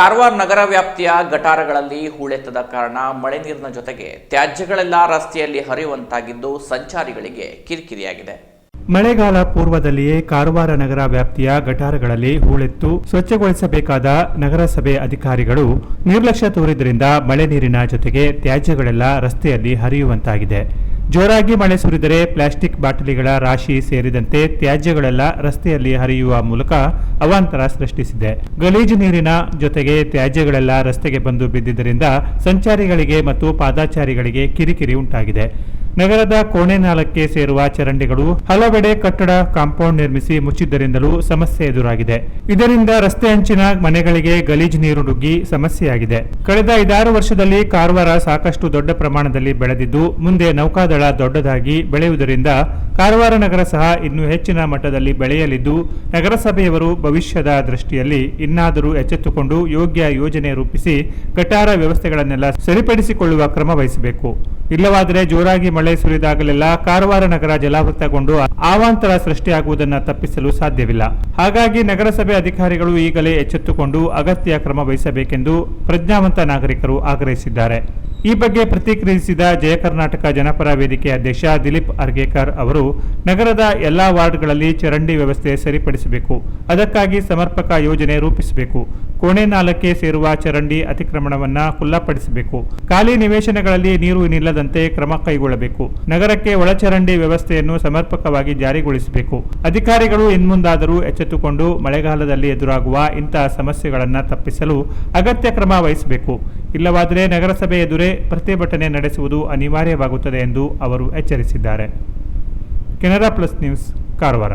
ಕಾರವಾರ ನಗರ ವ್ಯಾಪ್ತಿಯ ಗಟಾರಗಳಲ್ಲಿ ಹೂಳೆತ್ತದ ಕಾರಣ ಮಳೆ ನೀರಿನ ಜೊತೆಗೆ ತ್ಯಾಜ್ಯಗಳೆಲ್ಲ ರಸ್ತೆಯಲ್ಲಿ ಹರಿಯುವಂತಾಗಿದ್ದು ಸಂಚಾರಿಗಳಿಗೆ ಕಿರಿಕಿರಿಯಾಗಿದೆ. ಮಳೆಗಾಲ ಪೂರ್ವದಲ್ಲಿಯೇ ಕಾರವಾರ ನಗರ ವ್ಯಾಪ್ತಿಯ ಗಟಾರಗಳಲ್ಲಿ ಹೂಳೆತ್ತು ಸ್ವಚ್ಛಗೊಳಿಸಬೇಕಾದ ನಗರಸಭೆ ಅಧಿಕಾರಿಗಳು ನಿರ್ಲಕ್ಷ್ಯ ತೋರಿದ್ರಿಂದ ಮಳೆ ನೀರಿನ ಜೊತೆಗೆ ತ್ಯಾಜ್ಯಗಳೆಲ್ಲ ರಸ್ತೆಯಲ್ಲಿ ಹರಿಯುವಂತಾಗಿದೆ. ಜೋರಾಗಿ ಮಳೆ ಸುರಿದರೆ ಪ್ಲಾಸ್ಟಿಕ್ ಬಾಟಲಿಗಳ ರಾಶಿ ಸೇರಿದಂತೆ ತ್ಯಾಜ್ಯಗಳೆಲ್ಲ ರಸ್ತೆಯಲ್ಲಿ ಹರಿಯುವ ಮೂಲಕ ಅವಾಂತರ ಸೃಷ್ಟಿಸಿದೆ. ಗಲೀಜು ನೀರಿನ ಜೊತೆಗೆ ತ್ಯಾಜ್ಯಗಳೆಲ್ಲ ರಸ್ತೆಗೆ ಬಂದು ಬಿದ್ದಿದ್ದರಿಂದ ಸಂಚಾರಿಗಳಿಗೆ ಮತ್ತು ಪಾದಾಚಾರಿಗಳಿಗೆ ಕಿರಿಕಿರಿ ಉಂಟಾಗಿದೆ. ನಗರದ ಕೋಣೆ ನಾಲಕ್ಕೆ ಸೇರುವ ಚರಂಡಿಗಳು ಹಲವೆಡೆ ಕಟ್ಟಡ ಕಾಂಪೌಂಡ್ ನಿರ್ಮಿಸಿ ಮುಚ್ಚಿದ್ದರಿಂದಲೂ ಸಮಸ್ಯೆ ಎದುರಾಗಿದೆ. ಇದರಿಂದ ರಸ್ತೆ ಅಂಚಿನ ಮನೆಗಳಿಗೆ ಗಲೀಜು ನೀರು ನುಗ್ಗಿ ಸಮಸ್ಯೆಯಾಗಿದೆ. ಕಳೆದ ಐದಾರು ವರ್ಷದಲ್ಲಿ ಕಾರವಾರ ಸಾಕಷ್ಟು ದೊಡ್ಡ ಪ್ರಮಾಣದಲ್ಲಿ ಬೆಳೆದಿದ್ದು, ಮುಂದೆ ನೌಕಾದಳ ದೊಡ್ಡದಾಗಿ ಬೆಳೆಯುವುದರಿಂದ ಕಾರವಾರ ನಗರ ಸಹ ಇನ್ನೂ ಹೆಚ್ಚಿನ ಮಟ್ಟದಲ್ಲಿ ಬೆಳೆಯಲಿದ್ದು, ನಗರಸಭೆಯವರು ಭವಿಷ್ಯದ ದೃಷ್ಟಿಯಲ್ಲಿ ಇನ್ನಾದರೂ ಎಚ್ಚೆತ್ತುಕೊಂಡು ಯೋಗ್ಯ ಯೋಜನೆ ರೂಪಿಸಿ, ಗಟಾರ ವ್ಯವಸ್ಥೆಗಳನ್ನೆಲ್ಲ ಸರಿಪಡಿಸಿಕೊಳ್ಳುವ ಕ್ರಮ ವಹಿಸಬೇಕು. ಇಲ್ಲವಾದರೆ ಜೋರಾಗಿ ಮಳೆ ಸುರಿದಾಗಲೆಲ್ಲ ಕಾರವಾರ ನಗರ ಜಲಾವೃತಗೊಂಡು ಆವಾಂತರ ಸೃಷ್ಟಿಯಾಗುವುದನ್ನು ತಪ್ಪಿಸಲು ಸಾಧ್ಯವಿಲ್ಲ. ಹಾಗಾಗಿ ನಗರಸಭೆ ಅಧಿಕಾರಿಗಳು ಈಗಲೇ ಎಚ್ಚೆತ್ತುಕೊಂಡು ಅಗತ್ಯ ಕ್ರಮ ವಹಿಸಬೇಕೆಂದು ಪ್ರಜ್ಞಾವಂತ ನಾಗರಿಕರು ಆಗ್ರಹಿಸಿದ್ದಾರೆ. ಈ ಬಗ್ಗೆ ಪ್ರತಿಕ್ರಿಯಿಸಿದ ಜಯ ಕರ್ನಾಟಕ ಜನಪರ ವೇದಿಕೆ ಅಧ್ಯಕ್ಷ ದಿಲೀಪ್ ಅರ್ಗೇಕರ್ ಅವರು, ನಗರದ ಎಲ್ಲಾ ವಾರ್ಡ್ಗಳಲ್ಲಿ ಚರಂಡಿ ವ್ಯವಸ್ಥೆ ಸರಿಪಡಿಸಬೇಕು. ಅದಕ್ಕಾಗಿ ಸಮರ್ಪಕ ಯೋಜನೆ ರೂಪಿಸಬೇಕು. ಕೋಣೆ ನಾಲಕ್ಕೆ ಸೇರುವ ಚರಂಡಿ ಅತಿಕ್ರಮಣವನ್ನ ಖುಲ್ಲಾಪಡಿಸಬೇಕು. ಖಾಲಿ ನಿವೇಶನಗಳಲ್ಲಿ ನೀರು ನಿಲ್ಲದಂತೆ ಕ್ರಮ ಕೈಗೊಳ್ಳಬೇಕು. ನಗರಕ್ಕೆ ಒಳಚರಂಡಿ ವ್ಯವಸ್ಥೆಯನ್ನು ಸಮರ್ಪಕವಾಗಿ ಜಾರಿಗೊಳಿಸಬೇಕು. ಅಧಿಕಾರಿಗಳು ಇನ್ಮುಂದಾದರೂ ಎಚ್ಚೆತ್ತುಕೊಂಡು ಮಳೆಗಾಲದಲ್ಲಿ ಎದುರಾಗುವ ಇಂತಹ ಸಮಸ್ಯೆಗಳನ್ನು ತಪ್ಪಿಸಲು ಅಗತ್ಯ ಕ್ರಮ ವಹಿಸಬೇಕು. ಇಲ್ಲವಾದರೆ ನಗರಸಭೆ ಎದುರೇ ಪ್ರತಿಭಟನೆ ನಡೆಸುವುದು ಅನಿವಾರ್ಯವಾಗುತ್ತದೆ ಎಂದು ಅವರು ಎಚ್ಚರಿಸಿದ್ದಾರೆ. Canara plus news Karwar.